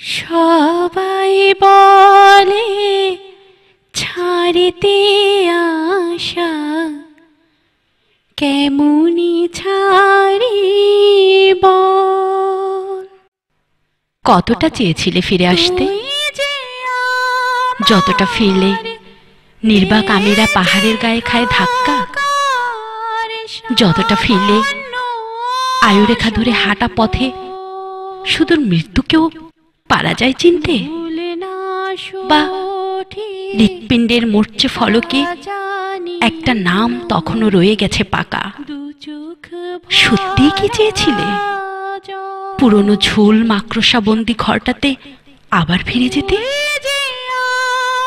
সবাই বলে ছাড়িতে আশা কেমনি ছাড়ি বল কতটা চেয়েছিলে ফিরে আসতে? যতটা ফিরলে? নির্বাক আমিরা পাহাড়ের গায়ে খায় ধাক্কা। যতটা ফিরলে আয়ুরেখা ধরে হাঁটা পথে সুদূর মৃত্যুকেও পারা যায় চিনতে? বা হৃৎপিণ্ডের মোর্চে ফলকে একটা নাম তখনও রয়ে গেছে পাকা। সত্যিই কি চেয়েছিলে? পুরনো ঝুল মাকড়সাবন্দি ঘরটাতে আবার ফিরে যেতে?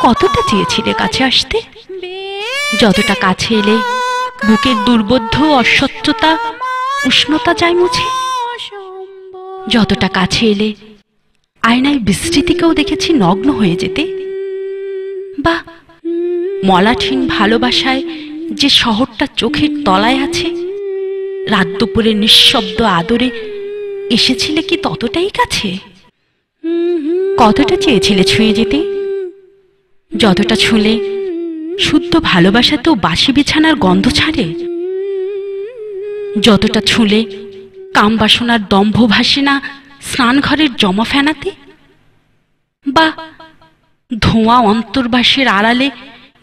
কতটা চেয়েছিলে কাছে আসতে? যতটা কাছে এলে বুকের দুর্বোধ্য অস্বচ্ছতা উষ্ণতা যায় মুছে। যতটা কাছে এলে আয়নায় বিস্তৃতিকেও দেখেছি নগ্ন হয়ে যেতে। বা, মলাঠিন ভালোবাসায় যে শহরটা চোখের তলায় আছে, রাত দুপুরে নিঃশব্দ আদরে এসেছিলে কি ততটাই কাছে? কতটা চেয়েছিলে ছুঁয়ে যেতে? যতটা ছুঁলে শুদ্ধ ভালোবাসাতেও বাসি বিছানার গন্ধ ছাড়ে? যতটা ছুঁলে কাম বাসনার দম্ভ ভাসে না স্নানঘরের জমা ফেনাতে? বা ধোঁয়া অন্তর্বাসের আড়ালে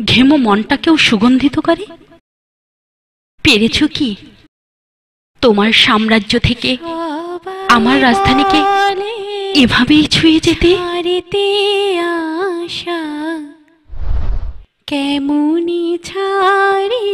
ঘেমো মনটাকেও সুগন্ধিত করে? পেরেছ কি? তোমার সাম্রাজ্য থেকে আমার রাজধানীকে এভাবেই ছুঁয়ে যেতে? আশা কেমনি ছাড়ি